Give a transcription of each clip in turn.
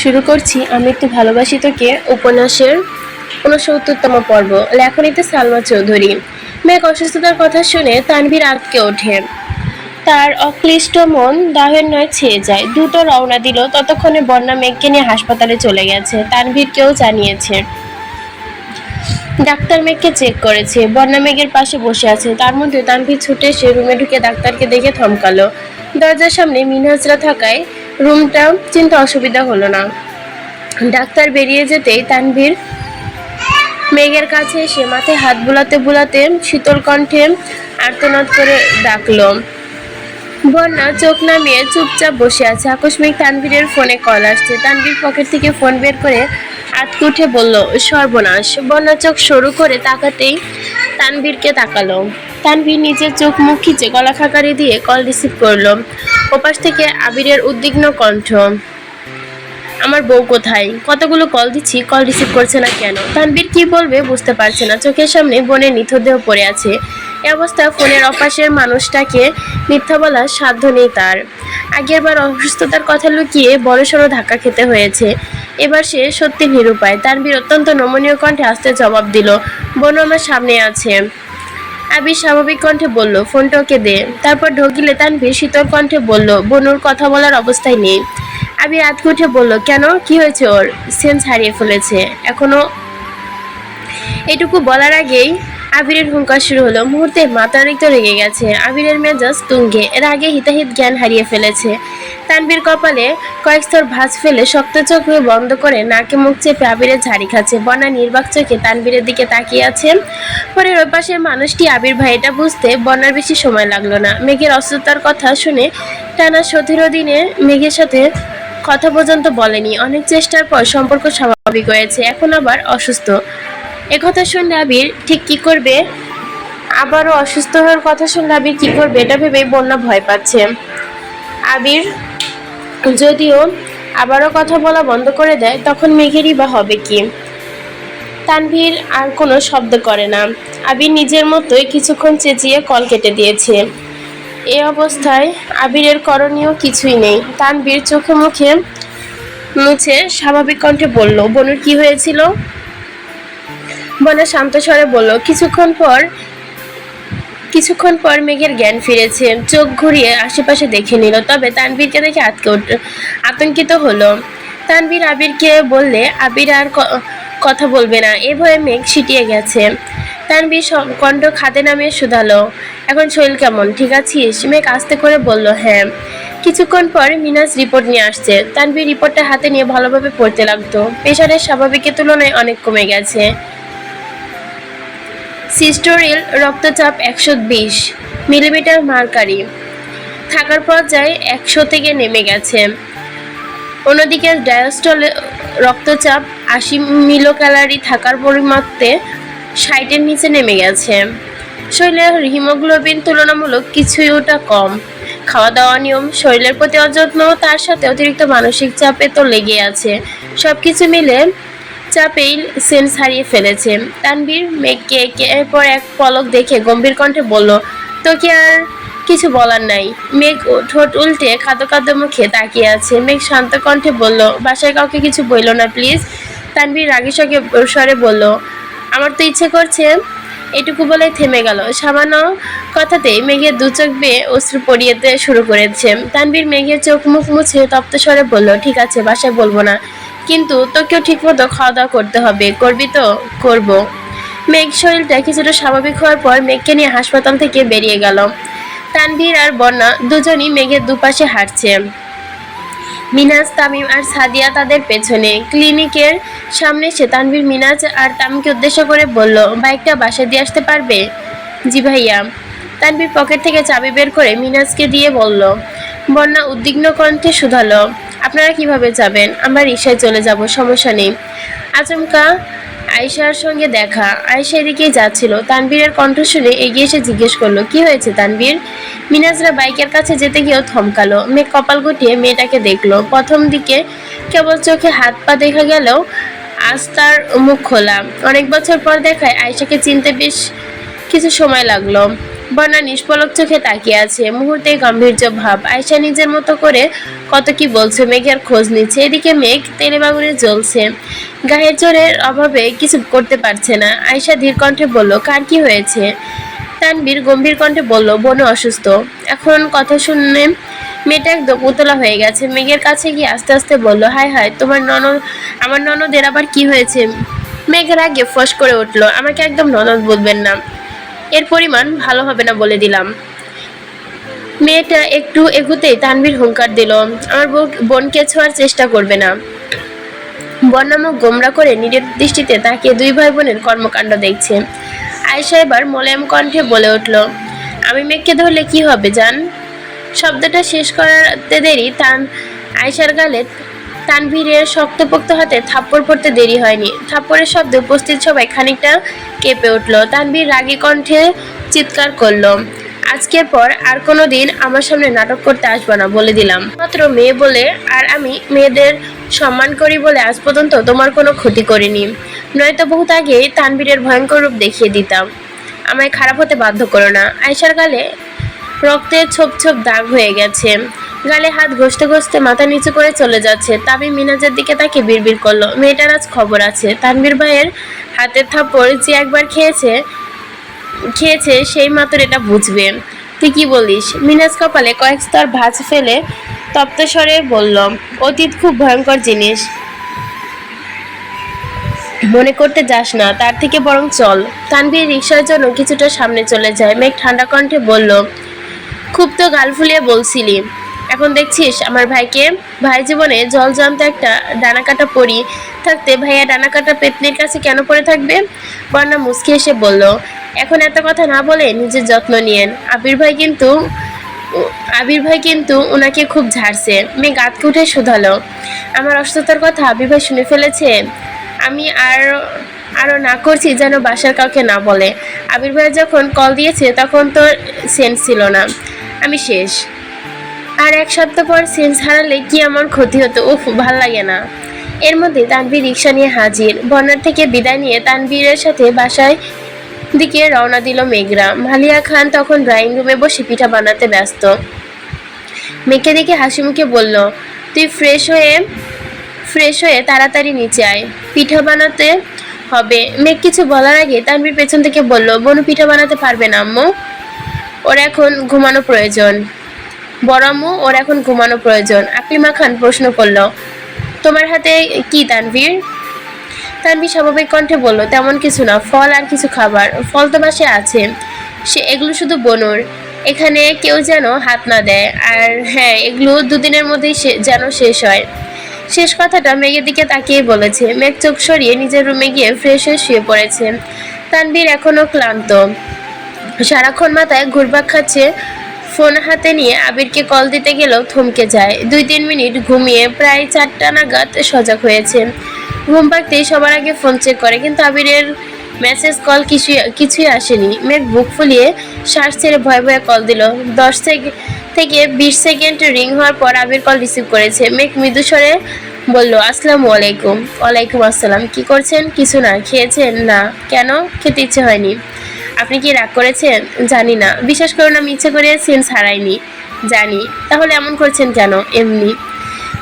শুরু করছি আমি একটু ভালোবাসি তোকে উপন্যাসের উনসত্তরতম পর্ব। লেখনীতে সালমা চৌধুরী। মেঘ অসুস্থতার কথা শুনে তানভীর আটকে ওঠে। তার অক্লিষ্ট মন দাহের নয় ছেয়ে যায়। দুটো রওনা দিল, ততক্ষণে বন্যা মেঘকে নিয়ে হাসপাতালে চলে গেছে। তানভীরকেও জানিয়েছে। ডাক্তার মেঘকে চেক করেছে। বন্যা মেঘের পাশে বসে আছে। তার মধ্যে তানভীর ছুটে এসে রুমে ঢুকে ডাক্তারকে দেখে থমকালো। দরজার সামনে মিনহাজরা থাকায় রুমটা চিন্তা অসুবিধা হলো না। ডাক্তার বেরিয়ে যেতেই তানভীর মেঘের কাছে এসে মাথায় হাত বুলাতে বুলাতে শীতল কণ্ঠে আর্তনাদ করে ডাকলো। বন্যা চোখ নামিয়ে চুপচাপ বসে আছে। আকস্মিক তানভীরের ফোনে কল আসছে। তানভীর পকেট থেকে ফোন বের করে আটকে উঠে বলল, সর্বনাশ। বন্যা চোখ সরু করে তাকাতেই তানভীরকে তাকালো। তানভীর নিজের চোখ মুখ খিচে গলা খাকারি দিয়ে কল রিসিভ করল। ওপাশ থেকে আবিরের উদ্বিগ্ন কণ্ঠ। আমার বউ কোথায়? কতগুলো কল দিচ্ছি? কল রিসিভ করছে না কেন? তানবীর কি বলবে বুঝতে পারছে না। চোখের সামনে বোনের নিথদেহ পড়ে আছে। এ অবস্থায় ফোনের অপাশের মানুষটাকে মিথ্যা বলার সাধ্য নেই তার। আগেরবার অসুস্থতার কথা লুকিয়ে বড়সড় ধাক্কা খেতে হয়েছে। এবার সে সত্যি নিরুপায়। তানবীর অত্যন্ত নমনীয় কণ্ঠে আসতে জবাব দিল, বোন আমার সামনে আছে। আবির স্বাভাবিক কণ্ঠে বলল, ফোনটা ওকে দে। তারপর ঢকিলে তানভীর শীতল কণ্ঠে বলল, বনুর কথা বলার অবস্থায় নেই। আবি আতকে উঠে বলল, কেন? কি হয়েছে ওর? সেন্স হারিয়ে ফেলেছে। এখনও এটুকু বলার আগেই আবিরের হুঙ্কার শুরু হলো। মুহূর্তে মাতারিক্ত রেগে গেছে। আবিরের মেজাজ তুঙ্গে। এর আগে হিতাহিত জ্ঞান হারিয়ে ফেলেছে। তানবীর কপালে কয়েক স্তর ভাঁজ ফেলে শক্ত চোখ হয়ে বন্ধ করে নাকে মুখ চেপে আবিরের ঝাড়ি খাচ্ছে। বনা নির্বাক চোখে তানবীরের দিকে তাকিয়ে আছে। পরে ওই পাশের মানুষটি আবির ভাই এটা বুঝতে বন্যার বেশি সময় লাগল না। মেঘের অসুস্থতার কথা শুনে টানা সতেরো দিনে মেঘের সাথে কথা পর্যন্ত বলেনি। অনেক চেষ্টার পর সম্পর্ক স্বাভাবিক হয়েছে। এখন আবার অসুস্থ। একথা শুনলে আবির ঠিক কি করবে? আবারও অসুস্থ হওয়ার কথা শুনলে আবির কি করবে এটা ভেবেই বন্যা ভয় পাচ্ছে। আবির যদিও আবারও কথা বলা বন্ধ করে দেয়, তখন মেঘেরই বা হবে কি? তানভীর আর কোনো শব্দ করে না। আবির নিজের মতোই কিছুক্ষণ চেঁচিয়ে কল কেটে দিয়েছে। এ অবস্থায় আবিরের করণীয় কিছুই নেই। তানভীর চোখে মুখে মুছে স্বাভাবিক কণ্ঠে বলল, বনুর কি হয়েছিল? বনা শান্ত স্বরে বলল, কিছুক্ষণ পর কিছুক্ষণ পর মেঘের জ্ঞান ফিরেছে। চোখ ঘুরিয়ে আশেপাশে দেখে নিল। তবে তানবীরকে দেখে আতকে আতঙ্কিত হলো। তানবীর আবিরকে বললে, আবির আর কথা বলবে না। এ ভয়ে মেঘ ছিটিয়ে গেছে। তানবীর কণ্ঠ খাতে নামিয়ে শুধালো। এখন শরীর কেমন? ঠিক আছিস? মেঘ আস্তে করে বলল হ্যাঁ। কিছুক্ষণ পর মিনাস রিপোর্ট নিয়ে আসছে। তানবীর রিপোর্টটা হাতে নিয়ে ভালোভাবে পড়তে লাগতো। প্রেশারের স্বাভাবিকের তুলনায় অনেক কমে গেছে। সিস্টোরিল রক্তচাপ একশো বিশ মিলিমিটার মার্কারি। থাকার পর্যায়ে একশো থেকে নেমে গেছে। অন্যদিকে ডায়াস্টল রক্তচাপ আশি মিলো ক্যালারি থাকার পরিমাত্রে ষাটের নিচে নেমে গেছে। শরীরের হিমোগ্লোবিন তুলনামূলক কিছুই ওটা কম। খাওয়া দাওয়া নিয়ম শরীরের প্রতি অযত্ন, তার সাথে অতিরিক্ত মানসিক চাপে তো লেগে আছে। সব কিছু মিলে চাপেই সেন্স হারিয়ে ফেলেছে। তানবীর মেঘকে পর এক পলক দেখে গম্ভীর কণ্ঠে বলল, তোকে আর কিছু বলার নাই। মেঘ ঠোঁট উল্টে খাদ্য খাদ্য মুখে তাকিয়ে আছে। মেঘ শান্ত কণ্ঠে বলল, বাসায় কাউকে কিছু বইল না, প্লিজ? তানবীর রাগী সঙ্গে স্বরে বলল, আমার তো ইচ্ছে করছে এটুকু বলে থেমে গেল। সামান্য কথাতেই মেঘের দু চোখ বেয়ে অশ্রু পড়িয়েতে শুরু করেছে। তানবীর মেঘের চোখ মুখ মুছে তপ্ত স্বরে বলল, ঠিক আছে, বাসায় বলব না। কিন্তু তোকেও ঠিকমতো খাওয়া দাওয়া করতে হবে। করবি তো? করব। মেঘ শরীরটা কিছুটা স্বাভাবিক হওয়ার পর মেঘকে নিয়ে হাসপাতাল থেকে বেরিয়ে গেল। তানভীর আর বন্যা দুজনই মেঘের দুপাশে হাঁটছে। মিনাজ, তামিম আর সাদিয়া তাদের পেছনে। ক্লিনিকের সামনে সে তানভীর, মিনাজ আর তামিমকে উদ্দেশ্য করে বলল, বাইকটা বাসায় দিয়ে আসতে পারবে? জি ভাইয়া। তানভীর পকেট থেকে চাবি বের করে মিনাজকে দিয়ে বলল। বন্যা উদ্বিগ্ন কণ্ঠে শুধালো। আপনারা কীভাবে যাবেন? আমরা রিক্সায় চলে যাব, সমস্যা নেই। আচমকা, আয়শার সঙ্গে দেখা। আয়শা এদিকেই যাচ্ছিল। তানবীরের কণ্ঠ শুনে এগিয়ে এসে জিজ্ঞেস করল, কি হয়েছে তানবীর মিনাজরা বাইকের কাছে যেতে গিয়েও থমকালো। মেয়ে কপাল গুটিয়ে মেয়েটাকে দেখল। প্রথম দিকে কেবল চোখে হাত পা দেখা গেলেও আজ তার মুখ খোলা। অনেক বছর পর দেখায় আয়শাকে চিনতে বেশ কিছু সময় লাগল। বন্যা নিষ্পলক চোখে তাকিয়ে আছে। মুহূর্তে গাম্ভীর্য ভাব। আয়সা নিজের মতো করে কত কি বলছে মেঘের খোঁজ নিচ্ছে। এদিকে মেঘ তেলে বাগুনে জ্বলছে। গায়ের জোরের অভাবে কিছু করতে পারছে না। আয়সা ধীর কণ্ঠে বলল, কার কি হয়েছে? তানবীর গম্ভীর কণ্ঠে বলল বোন অসুস্থ। এখন কথা শুনে মেয়েটা একদম উতলা হয়ে গেছে। মেঘের কাছে গিয়ে আস্তে আস্তে বলল, হায় হায়, তোমার ননদ, আমার ননদের আবার কি হয়েছে? মেঘের আগে ফস করে উঠল, আমাকে একদম ননদ বলবেন না। এর পরিমাণ ভালো হবে না বলে দিলাম। মেয়েটা একটু এগুতেই তানভীর হুঙ্কার দিল, আমার বোনকে ছোঁয়ার চেষ্টা করবে না। বর্ণামুখ গোমরা করে নিজের দৃষ্টিতে তাকে দুই ভাই বোনের কর্মকাণ্ড দেখছে। আয়সা এবার মোলায়েম কণ্ঠে বলে উঠল, আমি মেঘকে ধরলে কি হবে জান? শব্দটা শেষ করাতে দেরি, তান আয়সার গালে তানভীরের শক্তপোক্ত হাতে থাপ্পড় পড়তে দেরি হয়নি। থাপ্পড়ের শব্দে উপস্থিত সবাই খানিকটা কেঁপে উঠল। তানভীর রাগী কণ্ঠে চিৎকার করল, আজকের পর আর কোনো দিন আমার সামনে নাটক করতে আসবে না, বলে দিলাম। মাত্র মেয়ে বলে আর আমি মেয়েদের সম্মান করি বলে আজ পর্যন্ত তোমার কোনো ক্ষতি করিনি। নয়তো বহুত আগেই তানভীরের ভয়ঙ্কর রূপ দেখিয়ে দিতাম। আমায় খারাপ হতে বাধ্য করো না। আয়সার গালে রক্তের ছোপ ছোপ দাগ হয়ে গেছে। গালে হাত ঘষতে ঘষতে মাথা নিচু করে চলে যাচ্ছে। তাবি মিনাজের দিকে তাকে বিড়বিড় করল। মেয়েটার আজ খবর আছে। তানভীর ভাইয়ের হাতের থাপ্পড় যে একবার খেয়েছে খেয়েছে, সেই মাত্র এটা বুঝবে। তুই কি বলিস? মিনাজ কপালে কয়েক স্তর ভাঁজ ফেলে তপ্ত স্বরে বলল, অতীত খুব ভয়ঙ্কর জিনিস। মনে করতে যাস না, তার থেকে বরং চল। তানভীর রিক্সার জন্য কিছুটা সামনে চলে যায়। মেঘ ঠান্ডা কণ্ঠে বলল, খুব তো গাল ফুলিয়ে বলছিলি। এখন দেখছিস, আমার ভাইকে, ভাই জীবনে জল জমতে একটা ডানা কাটা পরি থাকতে, ভাইয়া ডানা কাটা পেতনির কাছে কেন পড়ে থাকবে? বর্ণা মুসকি এসে বলল, এখন এত কথা না বলে নিজের যত্ন নিয়েন। আবির ভাই কিন্তু, আবির ভাই কিন্তু ওনাকে খুব ঝাড়ছে। মেয়ে গাতকে উঠে শুধালো, আমার অসুস্থতার কথা আবির ভাই শুনে ফেলেছে। আমি আর আরও না করছি যেন বাসার কাউকে না বলে। আবির ভাই যখন কল দিয়েছে, তখন তো সেন্স ছিল না। আমি শেষ। আর এক সপ্তাহ পর সেন্স হারালে কি আমার ক্ষতি হতো? উফ, ভালো লাগে না। এর মধ্যে তানভীর রিক্সা নিয়ে হাজির। বন্যার থেকে বিদায় নিয়ে তানভীরের সাথে বাসায় দিকে রওনা দিল মেঘরা। মালিয়া খান তখন ড্রয়িং রুমে বসে পিঠা বানাতে ব্যস্ত। মেঘকে দেখে হাসি মুখে বলল, তুই ফ্রেশ হয়ে ফ্রেশ হয়ে তাড়াতাড়ি নিচে আয়। পিঠা বানাতে হবে। মেঘ কিছু বলার আগে তানভীর পেছন থেকে বলল, বনু পিঠা বানাতে পারবে না আম্মু। ওর এখন ঘুমানো প্রয়োজন। বড় আম্মু ওর এখন ঘুমানো প্রয়োজন। আকলিমা খান প্রশ্ন করল, তোমার হাতে কি, তানভীর? তানভীর স্বাভাবিক কণ্ঠে বলল, তেমন কিছু না, ফল আর কিছু খাবার। ফল তো বাসে আছে। সে, এগুলো শুধু বনুর। এখানে কেউ যেন হাত না দেয়। আর হ্যাঁ এগুলো দুদিনের মধ্যেই যেন শেষ হয়। শেষ কথাটা মেঘের দিকে তাকিয়ে বলেছে। মেঘ চোখ সরিয়ে নিজের রুমে গিয়ে ফ্রেশ হয়ে শুয়ে পড়েছে। তানভীর এখনও ক্লান্ত। সারাক্ষণ মাথায় ঘুরপাক খাচ্ছে। ফোন হাতে নিয়ে আবিরকে কল দিতে গেলেও থমকে যায়। দুই তিন মিনিট ঘুমিয়ে প্রায় চারটা নাগাদ সজাগ হয়েছে। ঘুম পাকতেই সবার আগে ফোন চেক করে, কিন্তু আবিরের মেসেজ কল কিছুই কিছুই আসেনি। মেঘ বুক ফুলিয়ে শ্বাস ছেড়ে ভয়ে ভয়ে কল দিল। দশ থেকে বিশ সেকেন্ড রিং হওয়ার পর আবির কল রিসিভ করেছে। মেঘ মৃদু স্বরে বলল, আসসালামু আলাইকুম। ওয়ালাইকুম আসসালাম। কি করছেন? কিছু না। খেয়েছেন? না। কেন? খেতে ইচ্ছে হয়নি। আপনি কি রাগ করেছেন? জানি না। বিশ্বাস করুন, আমি ইচ্ছে করে সেন্স হারাইনি জানি। তাহলে এমন করছেন কেন? এমনি।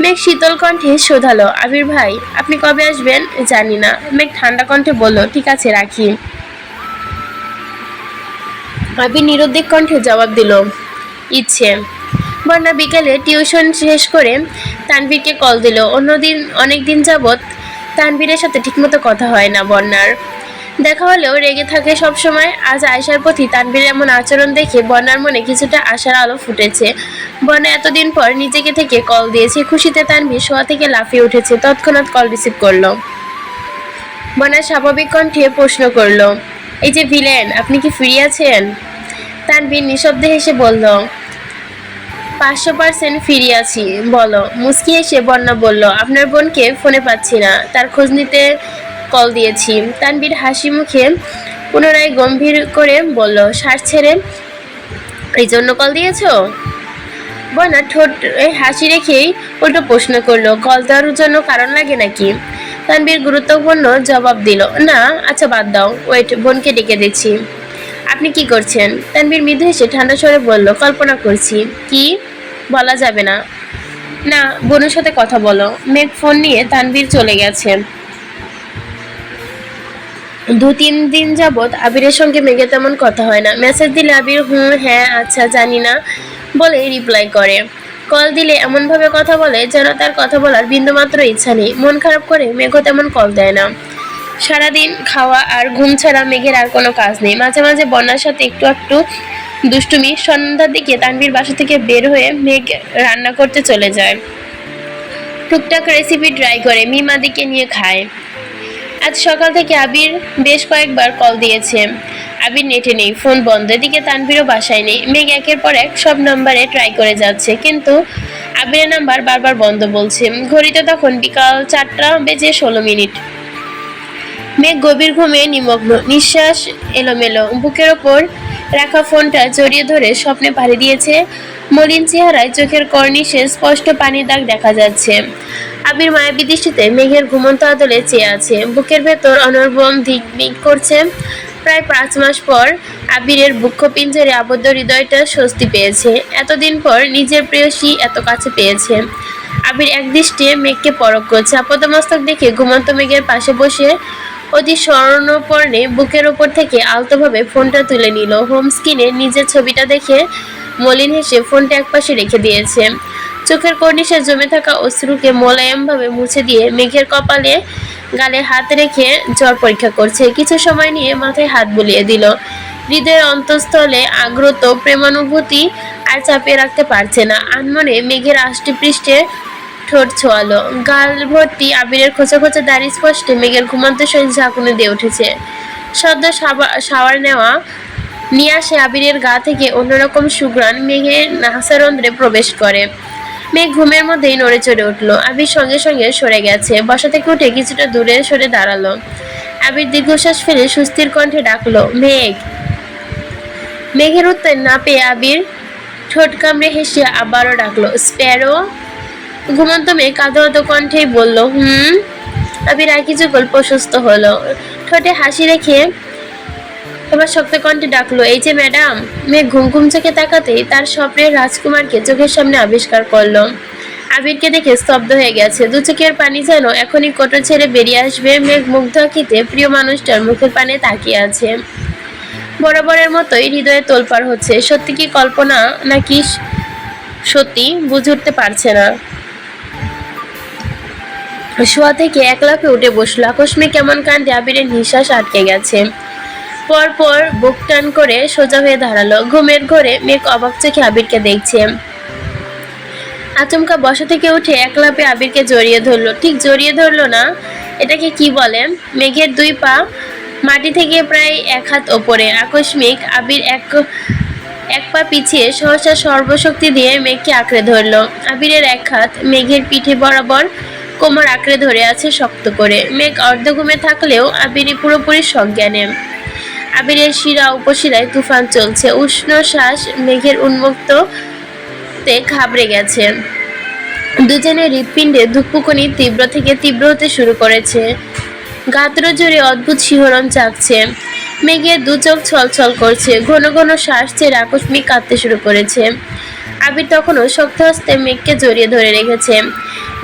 মেঘ শীতল কণ্ঠে শোধালো, আবির ভাই, আপনি কবে আসবেন? জানি না। মেঘ ঠান্ডা কণ্ঠে বলল, ঠিক আছে, রাখি। আবির নিরুদ্বেগ কণ্ঠে জবাব দিল, ইচ্ছে। বন্যা বিকেলে টিউশন শেষ করে তানভীরকে কল দিল, অন্যদিন, অনেক দিন যাবৎ তানভীরের সাথে ঠিকমতো কথা হয় না বন্যার। দেখা হলেও রেগে থাকে সব সময় আজ আয়সার প্রতি তানভীরের এমন আচরণ দেখে বন্যার মনে কিছুটা আশার আলো ফুটেছে। বন্যা এতদিন পর নিজেকে থেকে কল দিয়েছে। খুশিতে তানভীর শোয়া থেকে লাফিয়ে উঠেছে। তৎক্ষণাৎ কল রিসিভ করল। বন্যা স্বাভাবিক কণ্ঠে প্রশ্ন করল, এই যে ভিলেন, আপনি কি ফ্রি আছেন? তানভীর নিঃশব্দে হেসে বলল, পাঁচশো পার্সেন্ট ফিরে আছি। বলো। মুস্কি এসে বন্যা বলল, আপনার বোনকে ফোনে পাচ্ছি না। তার খোঁজ নিতে কল দিয়েছি। তানবীর হাসি মুখে পুনরায় গম্ভীর করে বলল শ্বাস ছেড়ে এই জন্য কল দিয়েছ? বনা ঠোঁট হাসি রেখেই উল্টো প্রশ্ন করল, কল দেওয়ার জন্য কারণ লাগে নাকি? তানবীর গুরুত্বপূর্ণ জবাব দিল, না আচ্ছা বাদ দাও, ওয়েট, বোনকে ডেকে দিচ্ছি। আপনি কি করছেন? তানবীর মৃদু হেসে ঠান্ডা স্বরে বলল, কল্পনা করছি। কি? বলা যাবে না। না, বোনের সাথে কথা বলো। মেঘ ফোন নিয়ে তানবীর চলে গেছে। দু তিন দিন যাবৎ আবিরের সঙ্গে মেঘে তেমন কথা হয় না। মেসেজ দিলে আবির, হুম হ্যাঁ আচ্ছা জানি না বলে রিপ্লাই করে। কল দিলে এমনভাবে কথা বলে যেন তার কথা বলার বিন্দুমাত্র ইচ্ছা নেই। মন খারাপ করে মেঘও তেমন কল দেয় না। সারাদিন খাওয়া আর ঘুম ছাড়া মেঘের আর কোনো কাজ নেই। মাঝে মাঝে বন্যার সাথে একটু একটু দুষ্টুমি সন্ধ্যার দিকে তানভীর বাসা থেকে বের হয়ে মেঘ রান্না করতে চলে যায়। টুকটাক রেসিপি ট্রাই করে মিমাদিকে নিয়ে খায়। আজ সকাল থেকে আবির বেশ কয়েকবার কল দিয়েছে। আবির নেটে নেই, ফোন বন্ধ। এদিকে তানভীরও বাসায় নেই। মেঘ একের পর এক সব নাম্বারে ট্রাই করে যাচ্ছে। কিন্তু আবিরের নাম্বার বারবার বন্ধ বলছে। ঘড়িতে তখন বিকাল চারটা বেজে ষোলো মিনিট। মেঘ গভীর ঘুমে নিমগ্ন। নিঃশ্বাস এলোমেলো। বুকের ওপর রাখা ফোনটা জড়িয়ে ধরে স্বপ্নে পাড়ি দিয়েছে। মলিন চেহারায় চোখের কর্নিশে স্পষ্ট পানির দাগ দেখা যাচ্ছে। আবির মায়াবী দৃষ্টিতে মেঘের ঘুমন্ত আদলে চেয়ে আছে। বুকের ভেতর অনর্বম দিক করছে। প্রায় পাঁচ মাস পর আবিরের বুক্ষ পিঞ্জরে আবদ্ধ হৃদয়টা স্বস্তি পেয়েছে। এতদিন পর নিজের প্রেয়সী এত কাছে পেয়েছে। আবির এক দৃষ্টিতে মেঘকে পরক করছে। আপাতমস্তক দেখে ঘুমন্ত মেঘের পাশে বসে অতি স্বর্ণপর্ণে বুকের ওপর থেকে আলতোভাবে ফোনটা তুলে নিল। হোম স্ক্রিনে নিজের ছবিটা দেখে মলিন হেসে ফোনটা একপাশে রেখে দিয়েছে। চোখের কর্নিশে জমে থাকা অশ্রুকে মোলায়েমভাবে মুছে দিয়ে মেঘের কপালে গালে হাত রেখে জ্বর পরীক্ষা করছে। কিছু সময় নিয়ে মাথায় হাত বুলিয়ে দিল। হৃদয়ের অন্তঃস্থলে আগ্রত প্রেমানুভূতি আর চাপিয়ে রাখতে পারছে না। আনমনে মেঘের আষ্টি পৃষ্ঠে ঠোঁট ছোয়ালো। গাল ভর্তি আবিরের খোঁচা খোঁচা দাড়ি স্পষ্টে মেঘের ঘুমন্ত শরীর ঝাঁকুনি দিয়ে উঠেছে। সদ্য সাওয়ার নেওয়া নিয়ে আসে আবিরের গা থেকে অন্যরকম সুগ্রাণ মেঘের নাসারন্ধ্রে প্রবেশ করে। মেঘ ঘুমের মধ্যেই নড়ে চড়ে উঠল। আবির সঙ্গে সঙ্গে সরে গেছে। বসা থেকে উঠে কিছুটা দূরে সরে দাঁড়াল। আবির দীর্ঘশ্বাস ফেলে সুস্থির কণ্ঠে ডাকলো, মেঘ! মেঘের উত্তর না পেয়ে আবির ঠোঁট কামড়ে হেসে আবারও ডাকলো, স্প্যারো! ঘুমন্ত মেয়ে কাঁদো কাঁদো কণ্ঠেই বলল, হুম? আবির আর কিছু গল্প সুস্থ হলো। ঠোঁটে হাসি রেখে এবার শক্ত কণ্ঠে ডাকলো, এই যে ম্যাডাম। মেয়ে ঘুম ঘুম চোখে তাকাতেই তার স্বপ্নের রাজকুমারকে চোখের সামনে আবিষ্কার করল। আবিরকে দেখে স্তব্ধ হয়ে গেছে, দু চোখের পানি যেন এখনই কোটো ছেড়ে বেরিয়ে আসবে। মেঘ মুগ্ধ আঁকিতে প্রিয় মানুষটার মুখের পানে তাকিয়ে আছে। বরাবরের মতোই হৃদয়ে তোলপাড় হচ্ছে। সত্যি কি কল্পনা নাকি সত্যি বুঝে উঠতে পারছে না। শোয়া থেকে এক লাফে উঠে বসল। আকস্মিক কেমন কাণ্ডে আবিরের নিঃশ্বাস আটকে গেছে। পরপর বুক টান করে সোজা হয়ে দাঁড়াল। ঘুমের ঘরে মেঘ অবাক চোখে আবিরকে দেখছে। আচমকা বসা থেকে উঠে এক লাফে আবিরকে জড়িয়ে ধরলো। ঠিক জড়িয়ে ধরলো না, এটাকে কি বলে? মেঘের দুই পা মাটি থেকে প্রায় এক হাত ওপরে। আকস্মিক আবির এক এক পা পিছিয়ে সহসা সর্বশক্তি দিয়ে মেঘকে আঁকড়ে ধরলো। আবিরের এক হাত মেঘের পিঠে বরাবর কোমর আঁকড়ে ধরে আছে শক্ত করে। মেঘ অর্ধঘুমে থাকলেও আবিরে পুরোপুরি সজ্ঞানে। আবিরের শিরা উপশিরায় তুফান চলছে। উষ্ণ শ্বাস মেঘের উন্মুক্ত তে ঘাবড়ে গেছে। দুজনের হৃৎপিণ্ডে ধুকপুকনি তীব্র থেকে তীব্র হতে শুরু করেছে। গাত্র জোরে অদ্ভুত শিহরণ চাকছে। মেঘের দু চোখ ছলছল করছে। ঘন ঘন শ্বাস ছেড়ে আকস্মিক কাঁদতে শুরু করেছে। আবির তখনও শক্ত হস্তে মেঘকে জড়িয়ে ধরে রেখেছে।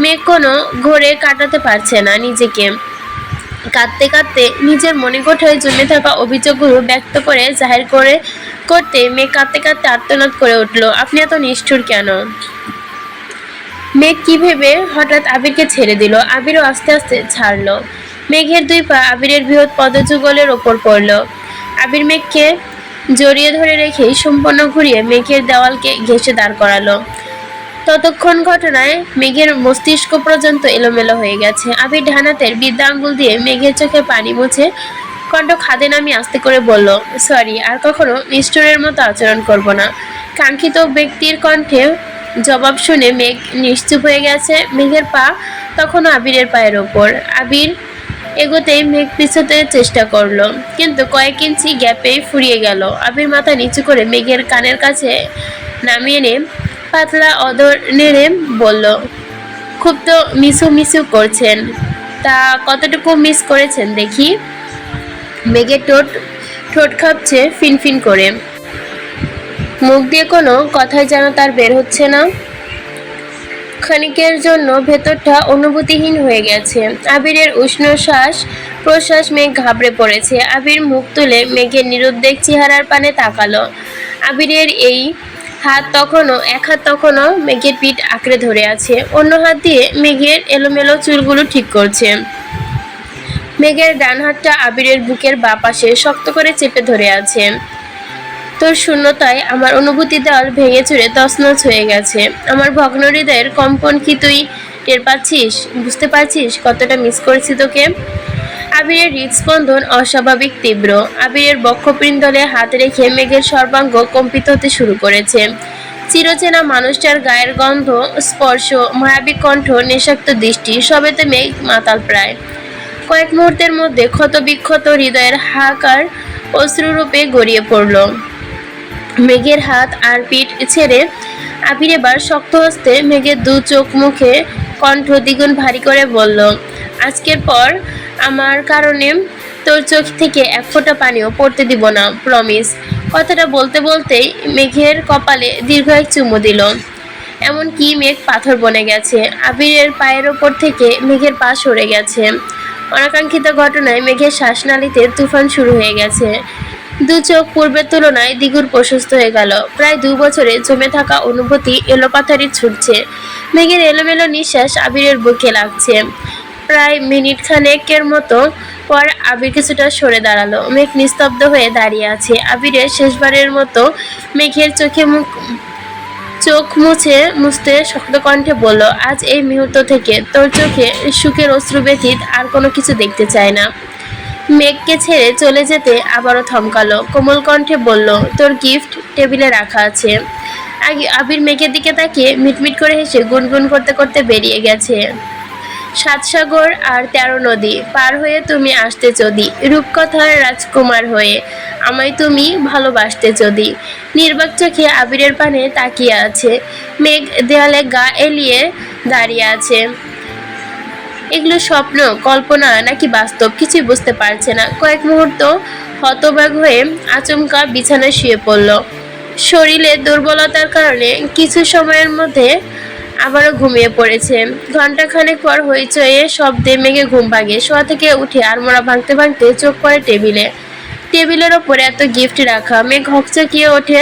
মেঘ কোনো ঘোরে কাটাতে পারছে না নিজেকে। কাঁদতে কাঁদতে নিজের মনে কোঠায় জমে থাকা অভিযোগগুলো ব্যক্ত করে জাহির করে করতে মেঘ কাঁদতে কাঁদতে আত্মনাদ করে উঠল, আপনি এত নিষ্ঠুর কেন? মেঘ কি ভেবে হঠাৎ আবিরকে ছেড়ে দিল। আবিরও আস্তে আস্তে ছাড়লো। মেঘের দুই পা আবিরের বৃহৎ পদযুগলের ওপর পড়ল। আবির মেঘকে জড়িয়ে ধরে রেখেই সম্পূর্ণ ঘুরিয়ে মেঘের দেওয়ালকে ঘেঁষে দাঁড় করালো। ততক্ষণ ঘটনায় মেঘের মস্তিষ্ক পর্যন্ত এলোমেলো হয়ে গেছে। আবির ঢানাতের বিদ্যা আঙ্গুল দিয়ে মেঘের চোখে পানি মুছে কণ্ঠ খাদে নামি আস্তে করে বলল, সরি, আর কখনো নিষ্ঠুরের মতো আচরণ করব না। কাঙ্ক্ষিত ব্যক্তির কণ্ঠে জবাব শুনে মেঘ নিশ্চুপ হয়ে গেছে। মেঘের পা তখনও আবিরের পায়ের ওপর। আবির এগোতেই মেঘ পিছোতে চেষ্টা করল, কিন্তু কয়েক ইঞ্চি গ্যাপেই ফুরিয়ে গেল। আবির মাথা নিচু করে মেঘের কানের কাছে নামিয়ে এনে পাতলা অদর নেড়ে বলল, খুব তো মিসু মিসু করছেন, তা কতটুকু মিস করেছেন দেখি? মেঘের ঠোঁট ঠোঁট খাপছে ফিনফিন করে। মুখ দিয়ে কোনো কথাই যেন তার বের হচ্ছে না। ক্ষণিকের জন্য ভেতরটা অনুভূতিহীন হয়ে গেছে। আবিরের উষ্ণ শ্বাস, প্রশ্বাস মেঘ ঘাবড়ে পড়েছে। আবির মুখ তুলে মেঘের নিরুদ্বেগ চেহারার পানে তাকালো। আবিরের এই হাত তখনও, এক হাত তখনও মেঘের পিঠ আঁকড়ে ধরে আছে। অন্য হাত দিয়ে মেঘের এলোমেলো চুলগুলো ঠিক করছে। মেঘের ডান হাতটা আবিরের বুকের বা পাশে শক্ত করে চেপে ধরে আছে। তোর শূন্যতায় আমার অনুভূতি দেওয়াল ভেঙে চুরে তছনছ হয়ে গেছে। আমার ভগ্ন হৃদয়ের কম্পন কি তুই টের পাচ্ছিস? বুঝতে পারছিস কতটা মিস করেছি তোকে? আবিরের হৃদস্পন্দন অস্বাভাবিক তীব্র। আবিরের বক্ষপিণ্ডলে হাত রেখে মেঘের সর্বাঙ্গ কম্পিত হতে শুরু করেছে। চিরচেনা মানুষটার গায়ের গন্ধ, স্পর্শ, মায়াবী কণ্ঠ, নেশাক্ত দৃষ্টি, সবেতে মেঘ মাতাল প্রায়। কয়েক মুহূর্তের মধ্যে ক্ষত বিক্ষত হৃদয়ের হাহাকার অশ্রুরূপে গড়িয়ে পড়ল। মেঘের হাত আর পিঠ ছেড়ে আবির এবার শক্ত হস্তে মেঘের দু চোখ মুখে কণ্ঠ দ্বিগুণ ভারী করে বলল, আজকের পর আমার কারণে তোর চোখ থেকে এক ফোঁটা পানিও পড়তে দিব না, প্রমিস। কথাটা বলতে বলতেই মেঘের কপালে দীর্ঘ এক চুমু দিল। এমনকি মেঘ পাথর বনে গেছে। আবিরের পায়ের ওপর থেকে মেঘের পা সরে গেছে। অনাকাঙ্ক্ষিত ঘটনায় মেঘের শ্বাসনালীতে তুফান শুরু হয়ে গেছে। দু চোখ পূর্বের তুলনায় দ্বিগুণ প্রশস্ত হয়ে গেল। প্রায় দু বছরে জমে থাকা অনুভূতি এলোপাথারি ছুটছে। মেঘের এলোমেলো নিঃশ্বাস আবিরের বুকে লাগছে। প্রায় মিনিট খানেকের মতো পর আবির কিছুটা সরে দাঁড়াল। মেঘ নিস্তব্ধ হয়ে দাঁড়িয়ে আছে। আবিরের শেষবারের মতো মেঘের চোখে মুখ চোখ মুছে মুছতে শক্ত কণ্ঠে বলল, আজ এই মুহূর্ত থেকে তোর চোখে সুখের অশ্রু ব্যতীত আর কোনো কিছু দেখতে চায় না। মেঘকে ছেড়ে চলে যেতে আবারও থমকালো। কোমল কণ্ঠে বলল, তোর গিফট টেবিলে রাখা আছে। আগে আবির মেঘের দিকে তাকিয়ে মিটমিট করে হেসে গুনগুন করতে করতে বেরিয়ে গেছে। সাত সাগর আর তেরো নদী, পার হয়ে তুমি আসতে যদি, রূপকথার রাজকুমার হয়ে আমায় তুমি ভালোবাসতে যদি। নির্বাক চোখে আবিরের পানে তাকিয়ে আছে, মেঘ দেয়ালে গা এলিয়ে দাঁড়িয়ে আছে। এগুলো স্বপ্ন, কল্পনা নাকি বাস্তব কিছুই বুঝতে পারছে না। কয়েক মুহূর্ত হতবাক হয়ে আচমকা বিছানায় শুয়ে পড়ল। শরীরে দুর্বলতার কারণে কিছু সময়ের মধ্যে আবারও ঘুমিয়ে পড়েছে। ঘন্টাখানেক পর হইচয়ে শব্দে মেঘে ঘুম ভাঙে। শোয়া থেকে উঠে আড়মোড়া ভাঙতে ভাঙতে চোখ পড়ে টেবিলে। টেবিলের ওপরে এত গিফট রাখা। মেঘ হকচকিয়ে ওঠে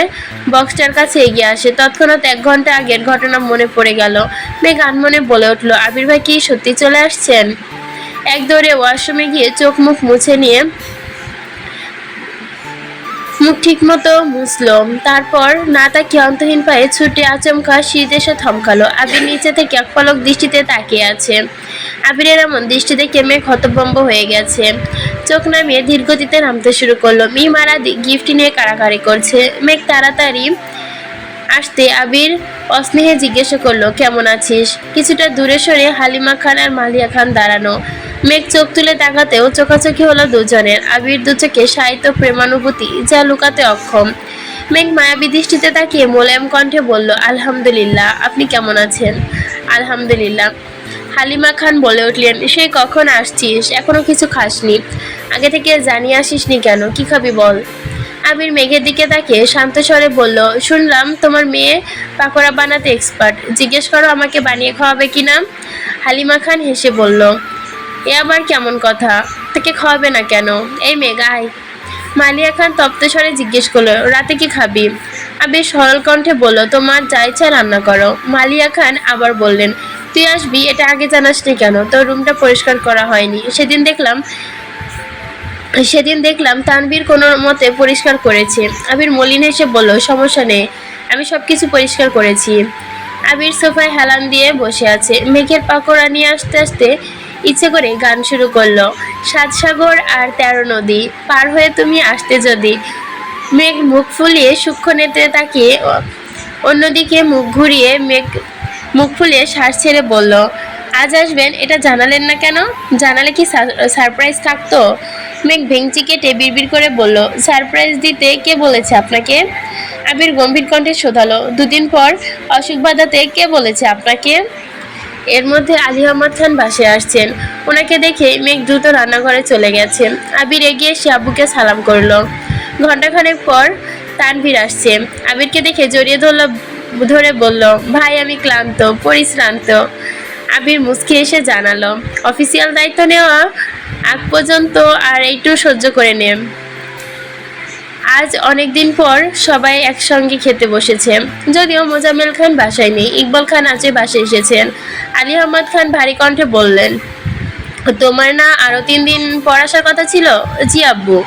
বক্সটার কাছে এগিয়ে আসে। তৎক্ষণাৎ এক ঘণ্টা আগের ঘটনা মনে পড়ে গেল। মেঘ আনমনে বলে উঠল, আবির ভাই কি সত্যি চলে আসছেন? এক দৌড়ে ওয়াশরুমে গিয়ে চোখ মুখ মুছে নিয়ে মুখ ঠিক মতো মুছলো। তারপর না তাকে অন্তহীন পায়ে ছুটে আচমকা শীত এসে থমকালো। আবির নিচে থেকে এক পলক দৃষ্টিতে তাকিয়ে আছে। আবিরের এমন দৃষ্টি দেখে মেঘ হতভম্ব হয়ে গেছে। চোখ নামিয়ে ধীরগতিতে নামতে শুরু করল। মি মারা গিফট নিয়ে কাড়াকাড়ি করছে। মেঘ তাড়াতাড়ি আসতে আবির অস্নেহে জিজ্ঞাসা করল, কেমন আছিস? কিছুটা দূরে সরে হালিমা খান আর মালিয়া খান দাঁড়ানো। মেঘ চোখ তুলে তাকাতেও চোখাচোখি হলো দুজনের। আবির দু চোখে সাহিত্য প্রেমানুভূতি যা লুকাতে অক্ষম। মেঘ মায়াবী দৃষ্টিতে তাকিয়ে মোলায়েম কণ্ঠে বলল, আলহামদুলিল্লাহ, আপনি কেমন আছেন? আলহামদুলিল্লাহ। হালিমা খান বলে উঠলেন সেই কখন আসছিস? এখনও কিছু খাসনি। আগে থেকে জানিয়ে আসিসনি কেন? কি খাবি বল? আবির মেঘের দিকে তাকিয়ে শান্ত স্বরে বলল, শুনলাম তোমার মেয়ে পাকোড়া বানাতে এক্সপার্ট জিজ্ঞেস করো আমাকে বানিয়ে খাওয়াবে কিনা হালিমা খান হেসে বলল, এ আবার কেমন কথা? তাকে খাওয়াবে না কেন? এই মেঘ, আয়। মালিয়া খান তপ্ত স্বরে জিজ্ঞেস করল, রাতে কি খাবি? আবির সরল কণ্ঠে বলল, তোমার যা ইচ্ছা রান্না করো। মালিয়া খান আবার বললেন তুই আসবি, এটা আগে জানাসনি কেন? তোর রুমটা পরিষ্কার করা হয়নি। সেদিন দেখলাম সেদিন দেখলাম তানবীর কোনো মতে পরিষ্কার করেছে। আবির মলিন এসে বলল, সমস্যা নেই, আমি সব কিছু পরিষ্কার করেছি। আবির সোফায় হেলান দিয়ে বসে আছে। মেঘের পাকোড়া নিয়ে আসতে আসতে ইচ্ছে করে গান শুরু করল। সাত সাগর আর তেরো নদী, পার হয়ে তুমি আসতে যদি। মেঘ মুখ ফুলিয়ে সূক্ষ্ম নেত্রে তাকিয়ে অন্যদিকে মুখ ঘুরিয়ে মেঘ মুখ ফুলিয়ে শ্বাস ছেড়ে বলল, আজ আসবেন? এটা জানালেন না কেন? জানালে কি সারপ্রাইজ থাকতো? মেঘ ভেংচি কেটে বিড়বিড় করে বলল, সারপ্রাইজ দিতে কে বলেছে আপনাকে? আবির গম্ভীর কণ্ঠে শোধালো, দুদিন পর অসুখ বাধাতে কে বলেছে আপনাকে? এর মধ্যে আলী আহমদ খান বাসে আসছেন। ওনাকে দেখে মেঘ দ্রুত রান্নাঘরে চলে গেছে। আবির এগিয়ে সে আব্বুকে সালাম করল। ঘন্টাখানেক পর তানভীর আসছে। আবিরকে দেখে জড়িয়ে ধরল ধরে বলল, ভাই, আমি ক্লান্ত, পরিশ্রান্ত। আবির মুচকি এসে জানালো, অফিসিয়াল দায়িত্ব নেওয়া আগ পর্যন্ত আর একটু সহ্য করে নে। আজ অনেক দিন পর সবাই একসঙ্গে খেতে বসেছে। যদিও মোজাম্মেল খান বাসায় নেই, ইকবাল খান আজকে বাসায় এসেছেন। আলী আহমদ খান ভারী কণ্ঠে বললেন, তোমার না আরও তিন দিন পর আসার কথা ছিল? জি আব্বু।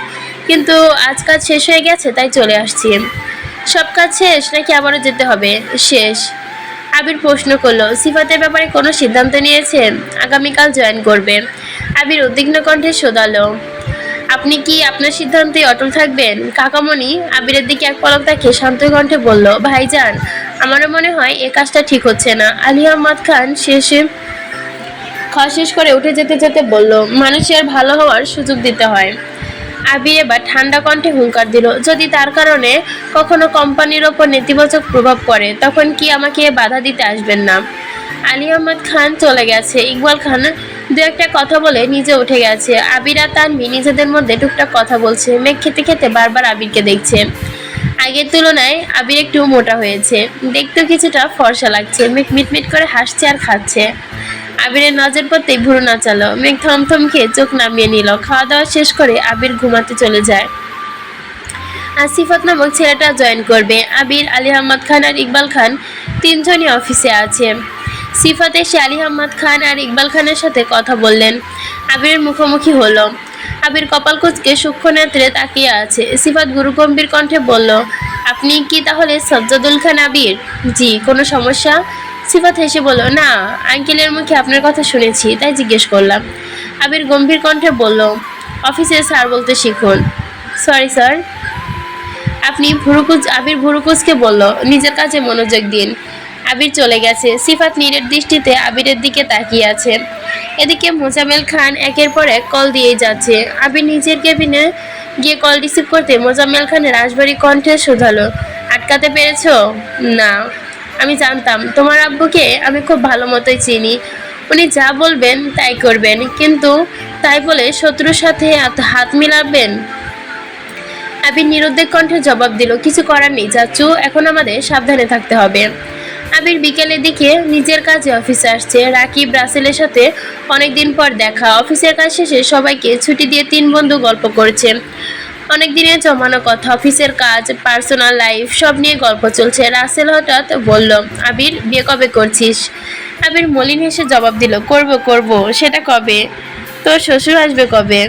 কিন্তু আজ কাজ শেষ হয়ে গেছে, তাই চলে আসছি। সব কাজ শেষ নাকি আবারও যেতে হবে? শেষ। আবির প্রশ্ন করল, সিফাতের ব্যাপারে কোনো সিদ্ধান্ত নিয়েছে? আগামীকাল জয়েন করবে। আবির উদ্বিগ্ন কণ্ঠে শোধালো, আপনি কি আপনার সিদ্ধান্তে অটল থাকবেন? কাকামণি। আবিরের দিকে এক পলক তাকে শান্ত কণ্ঠে বলল, ভাইজান, আমারও মনে হয় এ কাজটা ঠিক হচ্ছে না। আলী আহমদ খান শেষে খাওয়া শেষ করে উঠে যেতে যেতে বলল, মানুষের ভালো হওয়ার সুযোগ দিতে হয়। আবির এবার ঠান্ডা কণ্ঠে হুঙ্কার দিল। যদি তার কারণে কখনো কোম্পানির ওপর নেতিবাচক প্রভাব পড়ে, তখন কি আমাকে বাধা দিতে আসবেন না? আলী আহমদ খান চলে গেছে। ইকবাল খান দু একটা কথা বলে নিজে উঠে গেছে। আবির আর তানভি নিজেদের মধ্যে টুকটাক কথা বলছে। মেঘ খেতে খেতে বারবার আবিরকে দেখছে। আগের তুলনায় আবির একটু মোটা হয়েছে। দেখতেও কিছুটা ফর্সা লাগছে। মেঘ মিটমিট করে হাসছে আর খাচ্ছে। আবিরের নজর পড়তেই ভুরু নাচালো মেঘ থমথম খেয়ে চোখ নামিয়ে নিল। খাওয়া দাওয়া শেষ করে আবির ঘুমাতে চলে যায়। আর সিফাত নামক ছেলেটা জয়েন করবে। আবির, আলী আহমদ খান আর ইকবাল খান তিনজনই অফিসে আছে। সিফাত এসে আলী আহমদ খান আর ইকবাল খানের সাথে কথা বললেন। আবিরের মুখোমুখি হলো। আবির কপাল কুচকে সূক্ষ্ম নেত্রে তাকিয়ে আছে। সিফাত গুরুগম্ভীর কণ্ঠে বলল, আপনি কি তাহলে সজ্জাদুল খান আবির? জি, কোনো সমস্যা? সিফাত হেসে বলল, না, আঙ্কেলের মুখে আপনার কথা শুনেছি, তাই জিজ্ঞেস করলাম। আবির গম্ভীর কণ্ঠে বলল অফিসে স্যার বলতে শিখুন। সরি স্যার আপনি ভুরুকুচ, আবির ভুরুকুচকে বলল, নিজের কাজে মনোযোগ দিন। আবির চলে গেছে। সিফাত নীরের দৃষ্টিতে আবিরের দিকে তাকিয়ে আছে। এদিকে মোজামেল খান একের পর এক কল দিয়েই যাচ্ছে। আবির নিজের কেবিনে গিয়ে কল রিসিভ করতে মোজাম্মেল খানের রাজবাড়ি কণ্ঠে শোধালো, আটকাতে পেরেছ? না। আমি জানতাম। তোমার আব্বুকে আমি খুব ভালো মতোই চিনি। উনি যা বলবেন তাই করবেন, কিন্তু তাই বলে শত্রুর সাথে হাত- মিলাবেন? আবির নিরুদ্বেগ কণ্ঠে জবাব দিল, কিছু করার নেই, চাচু, এখন আমাদের সাবধানে থাকতে হবে। আবির বিকেলের দিকে নিজের কাজে অফিসে আসছে। রাকিব রাসেলের সাথে অনেকদিন পর দেখা। অফিসের কাজ শেষে সবাইকে ছুটি দিয়ে তিন বন্ধু গল্প করছে। অনেক দিনের জমানো কথা, অফিসের কাজ পার্সোনাল লাইফ সব নিয়ে গল্প চলছে। রাসেল হঠাৎ বলল, আবির, বিয়ে কবে করছিস? আবির মলিন হেসে জবাব দিল, করব করব। সেটা কবে? তোর শ্বশুর আসবে কবে?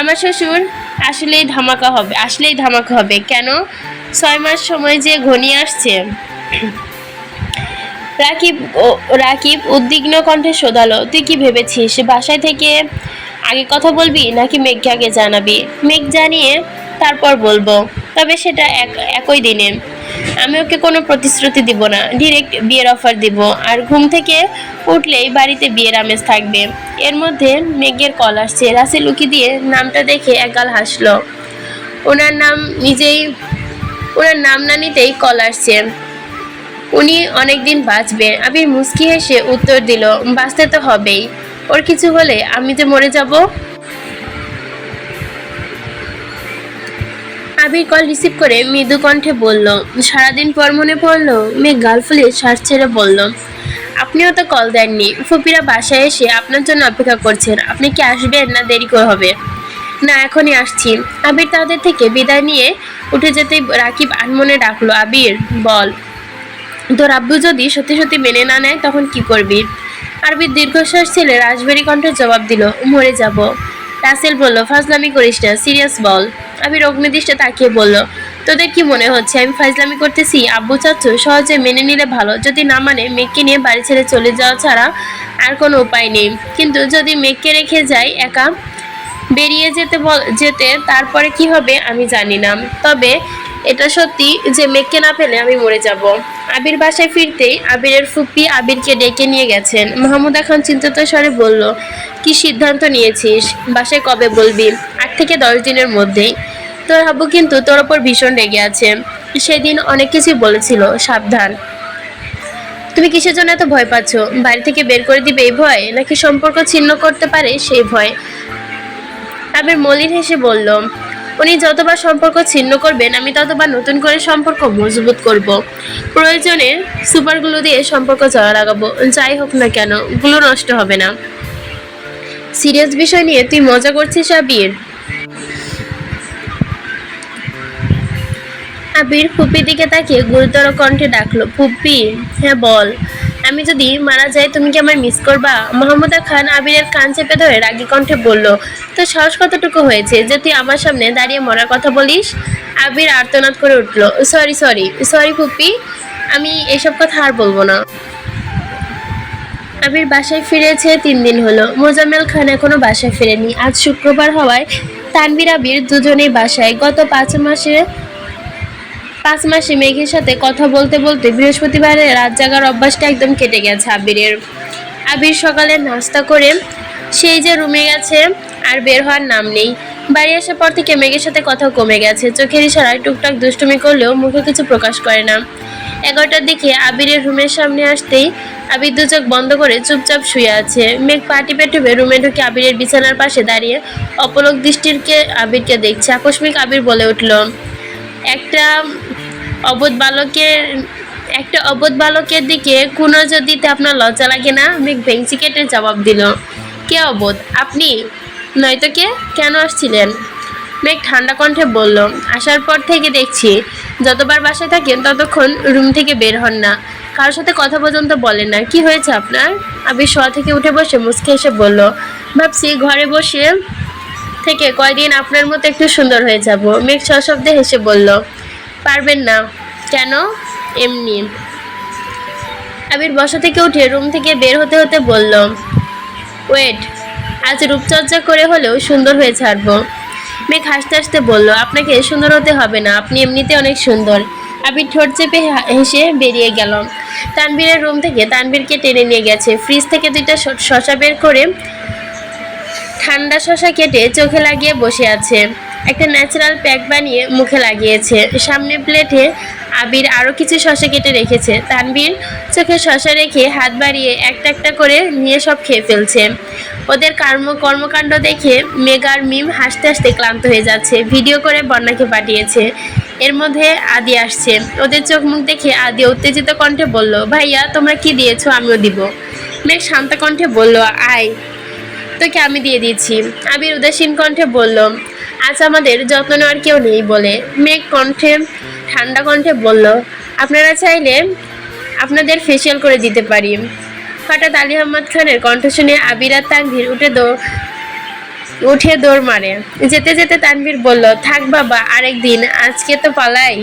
আমার শ্বশুর আসলেই ধামাকা হবে, আসলেই ধামাকা হবে। কেন? ছয় মাস সময় যে ঘনিয়ে আসছে। রাকিব রাকিব উদ্বিগ্ন কণ্ঠে শোধালো, তুই কি ভেবেছিস? বাসায় থেকে আগে কথা বলবি নাকি মেঘকে আগে জানাবি? মেঘ জানিয়ে তারপর বলব। তবে সেটা এক, একই দিনে। আমি ওকে কোনো প্রতিশ্রুতি দিব না ডিরেক্ট বিয়ের অফার দিব। আর ঘুম থেকে উঠলেই বাড়িতে বিয়ের আমেজ থাকবে। এর মধ্যে মেঘের কল আসছে। রাসেল উকি দিয়ে নামটা দেখে একগাল হাসলো। ওনার নাম নিজেই, ওনার নাম না নিতেই কল আসছে। উনি অনেকদিন বাঁচবে। আবির মুস্কি হেসে উত্তর দিল, বাঁচতে তো হবেই। ওর কিছু হলে আমি যে মরে যাব। আবির কল রিসিভ করে মৃদু কণ্ঠে বলল, সারাদিন পর মনে পড়ল, মেয়ে গাল ফুলে শ্বাস ছেড়ে বলল, আপনিও তো কল দেননি, ফুপিরা বাসায় এসে আপনার জন্য অপেক্ষা করছেন, আপনি কি আসবেন না দেরি করে হবে? না, এখনই আসছি। আবির তাদের থেকে বিদায় নিয়ে উঠে যেতে রাকিব আনমনে ডাকলো, আবির, বল। তোর আব্বু যদি সত্যি সত্যি মেনে না নেয়, তখন কি করবি? আরবির দীর্ঘশ্বাস ছেলে রাজবাড়ি কণ্ঠে জবাব দিল, মরে যাব। রাসেল বলল, ফাজলামি করিস না, সিরিয়াস বল। আবির অগ্নিদৃষ্টে তাকিয়ে বলল, তোদের কি মনে হচ্ছে, আমি ফাজলামি করতেছি? আব্বু চাচ্ছ সহজে মেনে নিলে ভালো, যদি না মানে মেঘকে নিয়ে বাড়ি ছেড়ে চলে যাওয়া ছাড়া আর কোনো উপায় নেই। কিন্তু যদি মেঘকে রেখে যাই একা, বেরিয়ে যেতে যেতে তারপরে কি হবে আমি জানি না। তবে এটা সত্যি যে মেঘকে না পেলে আমি মরে যাব। আবির বাসায় ফিরতেই আবিরের ফুপি আবিরকে ডেকে নিয়ে গেছেন। মাহমুদা খান চিন্তিত স্বরে বলল, কি সিদ্ধান্ত নিয়েছিস? বাসায় কবে বলবি? আট থেকে দশ দিনের মধ্যেই। তোর আব্বু কিন্তু তোর ওপর ভীষণ রেগে আছে। সেদিন অনেক কিছুই বলেছিল, সাবধান। তুমি কিসের জন্য এত ভয় পাচ্ছ? বাড়ি থেকে বের করে দিবে এই ভয়? নাকি সম্পর্ক ছিন্ন করতে পারে সেই ভয়? আবির মলিন হেসে বলল উনি যতবার সম্পর্ক ছিন্ন করবেন, আমি ততবার নতুন করে সম্পর্ক মজবুত করব। প্রয়োজনে সুপারগুলো দিয়ে সম্পর্ক জড়া লাগাবো। যাই হোক না কেন, গ্লু নষ্ট হবে না। সিরিয়াস বিষয় নিয়ে তুই মজা করছিস আবির? আবির ফুপির দিকে তাকিয়ে গুরুতর কণ্ঠে ডাকলো, ফুপি হ্যাঁ বল। আমি যদি মারা যাই, তুমি কি আমার মিস করবা? মোহাম্মদা খান আবিরের কান চেপে ধরে রাগী কণ্ঠে বলল, তো সাহস কতটুকু হয়েছে যে তুই আমার সামনে দাঁড়িয়ে মরার কথা বলিস? আবির আর্তনাদ করে উঠল, সরি সরি সরি পুপি আমি এসব কথা আর বলব না। আবির বাসায় ফিরেছে তিন দিন হলো। মোজাম্মেল খান এখনও বাসায় ফিরেনি। আজ শুক্রবার হওয়ায় তানভীর, আবির দুজনেই বাসায়। গত পাঁচ মাসে পাঁচ মাসে মেঘের সাথে কথা বলতে বলতে বৃহস্পতিবারে রাত জাগার অভ্যাসটা একদম কেটে গেছে আবিরের। আবির সকালে নাস্তা করে সেই যে রুমে গেছে আর বের হওয়ার নাম নেই। বাড়ি আসার পর থেকে মেঘের সাথে কথা কমে গেছে। চোখের ইশারায় টুকটাক দুষ্টুমি করলেও মুখে কিছু প্রকাশ করে না। এগারোটার দিকে আবিরের রুমের সামনে আসতেই আবির দু চোখ বন্ধ করে চুপচাপ শুয়ে আছে। মেঘ পা টিপে টিপে রুমে ঢুকে আবিরের বিছানার পাশে দাঁড়িয়ে অপলক দৃষ্টিরকে আবিরকে দেখছে। আকস্মিক আবির বলে উঠল, একটা অবোধ বালকের, একটা অবোধ বালকের দিকে কোনো দিতে আপনার লজ্জা লাগে না? মেঘ ভেংচি কেটে জবাব দিল, কে অবোধ? আপনি? নয়তো কে? কেন আসছিলেন? মেঘ ঠান্ডা কণ্ঠে বলল, আসার পর থেকে দেখছি, যতবার বাসায় থাকেন ততক্ষণ রুম থেকে বের হন না। কারোর সাথে কথা পর্যন্ত বলেন না। কি হয়েছে আপনার? আবির শোয়া থেকে উঠে বসে মুসকে এসে বলল, ভাবছি ঘরে বসে থেকে কয়দিন আপনার মতো একটু সুন্দর হয়ে যাব। মেঘ সশব্দে হেসে বলল পারবেন না। কেন? এমনি। আবির বসা থেকে উঠে রুম থেকে বের হতে হতে বলল, ওয়েট, আজ রূপচর্চা করে হলেও সুন্দর হয়ে ছাড়বো। মেঘ হাসতে হাসতে বলল, আপনাকে সুন্দর হতে হবে না, আপনি এমনিতে অনেক সুন্দর। আবির ঠোঁট চেপে হেসে বেরিয়ে গেল। তানবীরের রুম থেকে তানবীরকে টেনে নিয়ে গেছে। ফ্রিজ থেকে দুইটা শ- শসা বের করে ঠান্ডা শশা কেটে চোখে লাগিয়ে বসে আছে। একটা ন্যাচারাল প্যাক বানিয়ে মুখে লাগিয়েছে। সামনে প্লেটে আবির আরও কিছু শশা কেটে রেখেছে। তানবীর চোখে শশা রেখে হাত বাড়িয়ে একটা একটা করে নিয়ে সব খেয়ে ফেলছে। ওদের কর্ম, কর্মকাণ্ড দেখে মেগার মিম হাসতে হাসতে ক্লান্ত হয়ে যাচ্ছে। ভিডিও করে বন্যাকে পাঠিয়েছে। এর মধ্যে আদি আসছে। ওদের চোখ মুখ দেখে আদি উত্তেজিত কণ্ঠে বলল, ভাইয়া, তোমরা কি দিয়েছ? আমিও দিব। মেঘ শান্ত কণ্ঠে বলল, আয়, তোকে আমি দিয়ে দিচ্ছি। আবির উদাসীন কণ্ঠে বলল আজ আমাদের যত্ন নেওয়ার কেউ নেই বলে মেঘ কণ্ঠে, ঠান্ডা কণ্ঠে বলল, আপনারা চাইলে আপনাদের ফেসিয়াল করে দিতে পারি। হঠাৎ আলী আহমদ খানের কণ্ঠ শুনে আবিরা তানভীর উঠে দৌড় উঠে দৌড় মারে। যেতে যেতে তানভীর বলল, থাক বাবা আরেক দিন আজকে তো পালাই।